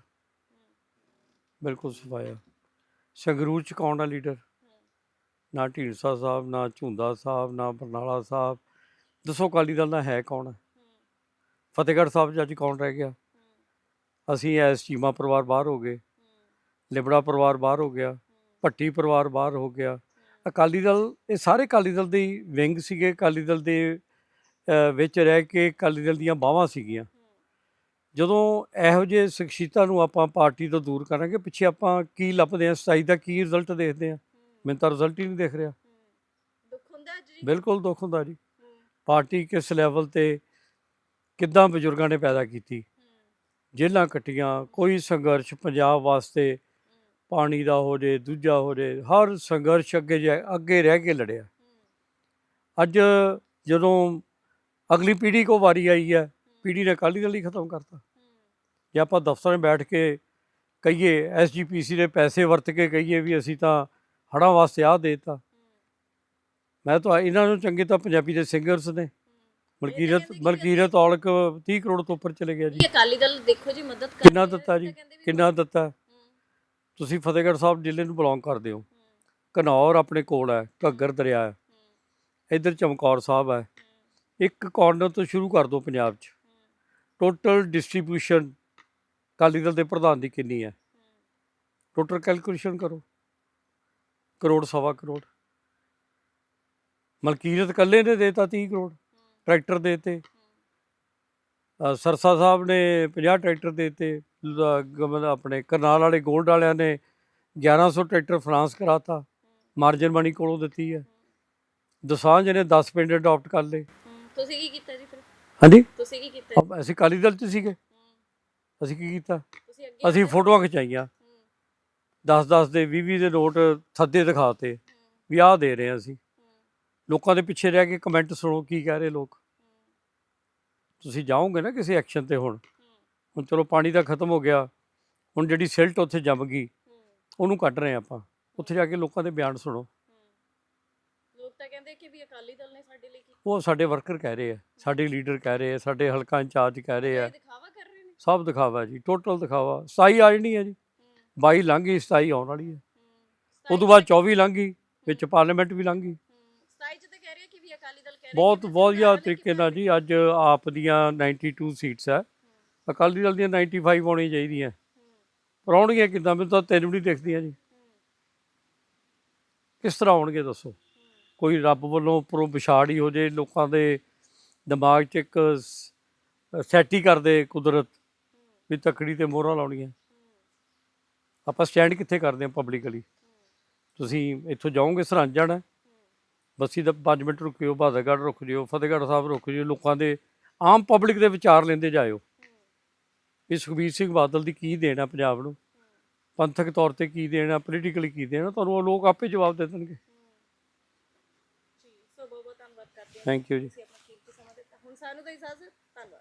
ਬਿਲਕੁਲ ਸਫਾਇਆ। ਸੰਗਰੂਰ 'ਚ ਕੌਣ ਆ ਲੀਡਰ? ਨਾ ਢੀਂਡਸਾ ਸਾਹਿਬ, ਨਾ ਝੁੰਦਾ ਸਾਹਿਬ, ਨਾ ਬਰਨਾਲਾ ਸਾਹਿਬ। ਦੱਸੋ ਅਕਾਲੀ ਦਲ ਦਾ ਹੈ ਕੌਣ? ਹੈ ਫਤਿਹਗੜ੍ਹ ਸਾਹਿਬ 'ਚ ਅੱਜ ਕੌਣ ਰਹਿ ਗਿਆ? ਅਸੀਂ ਐਸ ਚੀਮਾ ਪਰਿਵਾਰ ਬਾਹਰ ਹੋ ਗਏ। ਲਿਬੜਾ ਪਰਿਵਾਰ ਬਾਹਰ ਹੋ ਗਿਆ। ਭੱਟੀ ਪਰਿਵਾਰ ਬਾਹਰ ਹੋ ਗਿਆ। ਅਕਾਲੀ ਦਲ, ਇਹ ਸਾਰੇ ਅਕਾਲੀ ਦਲ ਦੇ ਵਿੰਗ ਸੀਗੇ। ਅਕਾਲੀ ਦਲ ਦੇ ਵਿੱਚ ਰਹਿ ਕੇ ਅਕਾਲੀ ਦਲ ਦੀਆਂ ਬਾਹਾਂ ਸੀਗੀਆਂ। ਜਦੋਂ ਇਹੋ ਜਿਹੇ ਸ਼ਖਸੀਅਤਾਂ ਨੂੰ ਆਪਾਂ ਪਾਰਟੀ ਤੋਂ ਦੂਰ ਕਰਾਂਗੇ, ਪਿੱਛੇ ਆਪਾਂ ਕੀ ਲੱਭਦੇ ਹਾਂ? ਸਤਾਈ ਦਾ ਕੀ ਰਿਜ਼ਲਟ ਦੇਖਦੇ ਹਾਂ। ਮੈਨੂੰ ਤਾਂ ਰਿਜ਼ਲਟ ਹੀ ਨਹੀਂ ਦਿਖ ਰਿਹਾ। ਦੁੱਖ ਹੁੰਦਾ ਜੀ? ਬਿਲਕੁਲ ਦੁੱਖ ਹੁੰਦਾ ਜੀ। ਪਾਰਟੀ ਕਿਸ ਲੈਵਲ ਤੇ ਕਿੱਦਾਂ ਬਜ਼ੁਰਗਾਂ ਨੇ ਪੈਦਾ ਕੀਤੀ? ਜੇਲ੍ਹਾਂ ਕੱਟੀਆਂ ਕੋਈ ਸੰਘਰਸ਼ ਪੰਜਾਬ ਵਾਸਤੇ ਪਾਣੀ ਦਾ ਹੋ ਜੇ ਦੂਜਾ ਹੋ ਜੇ ਹਰ ਸੰਘਰਸ਼ ਅੱਗੇ ਜਾ ਅੱਗੇ ਰਹਿ ਕੇ ਲੜਿਆ। ਅੱਜ ਜਦੋਂ ਅਗਲੀ ਪੀੜ੍ਹੀ ਕੋ ਵਾਰੀ ਆਈ ਹੈ ਪੀੜ੍ਹੀ ਨੇ ਅਕਾਲੀ ਦਲ ਹੀ ਖਤਮ ਕਰਤਾ। ਜੇ ਆਪਾਂ ਦਫ਼ਤਰਾਂ 'ਚ ਬੈਠ ਕੇ ਕਹੀਏ ਐਸਜੀਪੀਸੀ ਦੇ ਪੈਸੇ ਵਰਤ ਕੇ ਕਹੀਏ ਵੀ ਅਸੀਂ ਤਾਂ ਹੜ੍ਹਾਂ ਵਾਸਤੇ ਆਹ ਦੇਤਾ। ਮੈਂ ਤਾਂ ਇਹਨਾਂ ਨੂੰ ਚੰਗੇ ਤਾਂ ਪੰਜਾਬੀ ਦੇ ਸਿੰਗਰਸ ਨੇ। ਮਲਕੀਰਤ ਮਲਕੀਰਤ ਔਲਕ 30 ਕਰੋੜ ਤੋਂ ਉੱਪਰ ਚਲੇ ਗਿਆ ਜੀ। ਅਕਾਲੀ ਦਲ ਦੇਖੋ ਜੀ ਮਦਦ ਕਰ ਕਿੰਨਾ ਦਿੱਤਾ ਜੀ ਕਿੰਨਾ ਦਿੱਤਾ। ਤੁਸੀਂ ਫਤਿਹਗੜ੍ਹ ਸਾਹਿਬ ਜ਼ਿਲ੍ਹੇ ਨੂੰ ਬਿਲੋਂਗ ਕਰਦੇ ਹੋ। ਘਨੌਰ ਆਪਣੇ ਕੋਲ ਹੈ ਘੱਗਰ ਦਰਿਆ ਹੈ। ਹੂੰ, ਇੱਧਰ ਚਮਕੌਰ ਸਾਹਿਬ ਹੈ। ਇੱਕ ਕਾਰਨਰ ਤੋਂ ਸ਼ੁਰੂ ਕਰ ਦਿਓ ਪੰਜਾਬ 'ਚ। ਟੋਟਲ ਡਿਸਟ੍ਰੀਬਿਊਸ਼ਨ ਅਕਾਲੀ ਦਲ ਦੇ ਪ੍ਰਧਾਨ ਦੀ ਕਿੰਨੀ ਹੈ? ਟੋਟਲ ਕੈਲਕੂਲੇਸ਼ਨ ਕਰੋ। ਕਰੋੜ ਸਵਾ ਕਰੋੜ। ਮਲਕੀਰਤ ਕੱਲੇ ਨੇ ਦੇਤਾ 30 ਕਰੋੜ ਟਰੈਕਟਰ ਦੇਤੇ। ਸਰਸਾ ਸਾਹਿਬ ਨੇ 50 ਟਰੈਕਟਰ ਦੇਤੇ। ਆਪਣੇ ਕਰਨਾਲ ਵਾਲੇ ਗੋਲਡ ਵਾਲਿਆਂ ਨੇ 1100 ਟਰੈਕਟਰ ਫਰਾਂਸ ਕਰਾਤਾ। ਮਾਰਜਨ ਮਨੀ ਕੋਲੋਂ ਦਿੱਤੀ ਹੈ। ਦਸਾਂਝ ਨੇ 10 ਪਿੰਡ ਅਡਾਪਟ ਕਰ ਲਏ। ਤੁਸੀਂ ਕੀ ਕੀਤਾ ਜੀ ਫਿਰ? ਹਾਂਜੀ? ਤੁਸੀਂ ਕੀ ਕੀਤਾ ਅਸੀਂ ਅਕਾਲੀ ਦਲ 'ਚ ਸੀਗੇ। ਅਸੀਂ ਕੀ ਕੀਤਾ? ਅਸੀਂ? ਫੋਟੋਆਂ ਖਿਚਾਈਆਂ। 10-10 ਦੇ 20-20 ਦੇ ਨੋਟ ਥੱਦੇ ਦਿਖਾਤੇ ਵੀ ਆਹ ਦੇ ਰਹੇ ਹਾਂ ਅਸੀਂ। ਲੋਕਾਂ ਦੇ ਪਿੱਛੇ ਰਹਿ ਕੇ ਕਮੈਂਟ ਸੁਣੋ ਕੀ ਕਹਿ ਰਹੇ ਲੋਕ। ਤੁਸੀਂ ਜਾਓਗੇ ਨਾ ਕਿਸੇ ਐਕਸ਼ਨ ਤੇ ਹੁਣ। ਹੁਣ ਚਲੋ ਪਾਣੀ ਤਾਂ ਖਤਮ ਹੋ ਗਿਆ। ਹੁਣ ਜਿਹੜੀ ਸਿਲਟ ਉੱਥੇ ਜੰਮ ਗਈ ਉਹਨੂੰ ਕੱਢ ਰਹੇ ਆਪਾਂ। ਉੱਥੇ ਜਾ ਕੇ ਲੋਕਾਂ ਦੇ ਬਿਆਨ ਸੁਣੋ। ਲੋਕ ਤਾਂ ਕਹਿੰਦੇ ਕਿ ਵੀ ਅਕਾਲੀ ਦਲ ਨੇ ਸਾਡੇ ਲਈ ਉਹ ਸਾਡੇ ਵਰਕਰ ਕਹਿ ਰਹੇ ਆ ਸਾਡੇ ਲੀਡਰ ਕਹਿ ਰਹੇ ਆ ਸਾਡੇ ਹਲਕਾ ਇੰਚਾਰਜ ਕਹਿ ਰਹੇ ਆ। ਦਿਖਾਵਾ ਕਰ ਰਹੇ ਨੇ? ਸਭ ਦਿਖਾਵਾ ਜੀ ਟੋਟਲ ਦਿਖਾਵਾ। 27 ਆ ਜਾਣੀ ਹੈ ਜੀ। 22 ਲੰਘ ਗਈ 27 ਆਉਣ ਵਾਲੀ ਹੈ। ਹੂੰ, ਉਦੋਂ ਬਾਅਦ 24 ਲੰਘ ਗਈ ਵਿੱਚ ਪਾਰਲੀਮੈਂਟ ਵੀ ਲੰਘ। ਗਈ ਹੂੰ, 27 ਚ ਤਾਂ ਕਹਿ ਰਹੇ ਕਿ ਵੀ ਅਕਾਲੀ ਦਲ ਕਹਿ ਰਿਹਾ ਬਹੁਤ ਵਧੀਆ ਤਰੀਕੇ ਨਾਲ ਜੀ ਅੱਜ ਆਪ ਦੀਆਂ 92 ਸੀਟਸ ਹੈ। ਅਕਾਲੀ ਦਲ ਦੀਆਂ 95 ਆਉਣੀਆਂ ਚਾਹੀਦੀਆਂ। ਹੂੰ, ਪਰ ਆਉਣਗੀਆਂ ਕਿੱਦਾਂ? ਮੈਨੂੰ ਤਾਂ ਤਿੰਨ ਵੀ ਨਹੀਂ ਦਿਖਦੀਆਂ ਜੀ। ਹੂੰ, ਕਿਸ ਤਰ੍ਹਾਂ ਆਉਣਗੇ ਦੱਸੋ? ਕੋਈ ਰੱਬ ਵੱਲੋਂ ਉੱਪਰੋਂ ਵਿਛਾੜ ਹੀ ਹੋ ਜੇ ਲੋਕਾਂ ਦੇ ਦਿਮਾਗ 'ਚ ਇੱਕ ਸੈਟੀ ਕਰਦੇ ਕੁਦਰਤ ਵੀ ਤਕੜੀ ਤੇ ਮੋਹਰਾਂ ਲਾਉਣੀਆਂ। ਆਪਾਂ ਸਟੈਂਡ ਕਿੱਥੇ ਕਰਦੇ ਹਾਂ ਪਬਲਿਕਲੀ ਤੁਸੀਂ ਇੱਥੋਂ ਜਾਓਗੇ ਸਰਹੰਦ ਜਾਣਾ ਬੱਸੀ ਦਾ 5 ਮਿੰਟ ਰੁਕਿਓ ਬਹਾਦਰਗੜ੍ਹ ਰੁਕ ਜਿਓ ਫਤਿਹਗੜ੍ਹ ਸਾਹਿਬ ਰੁਕ ਜਿਓ ਲੋਕਾਂ ਦੇ ਆਮ ਪਬਲਿਕ ਦੇ ਵਿਚਾਰ ਲੈਂਦੇ ਜਾਇਓ। ਵੀ ਸੁਖਬੀਰ ਸਿੰਘ ਬਾਦਲ ਦੀ ਕੀ ਦੇਣਾ ਪੰਜਾਬ ਨੂੰ? ਪੰਥਕ ਤੌਰ ਤੇ ਕੀ ਦੇਣਾ ਪੋਲੀਟੀਕਲੀ ਕੀ ਦੇਣਾ ਤੁਹਾਨੂੰ ਉਹ ਲੋਕ ਆਪੇ ਜਵਾਬ ਦੇ ਦੇਣਗੇ। ਜੀ ਸੋ ਬਹੁਤ ਬਹੁਤ ਧੰਨਵਾਦ ਕਰਦੇ ਹਾਂ। ਥੈਂਕ ਯੂ ਜੀ। ਸਾਨੂੰ ਤਾਂ ਇਜਾਜ਼ਤ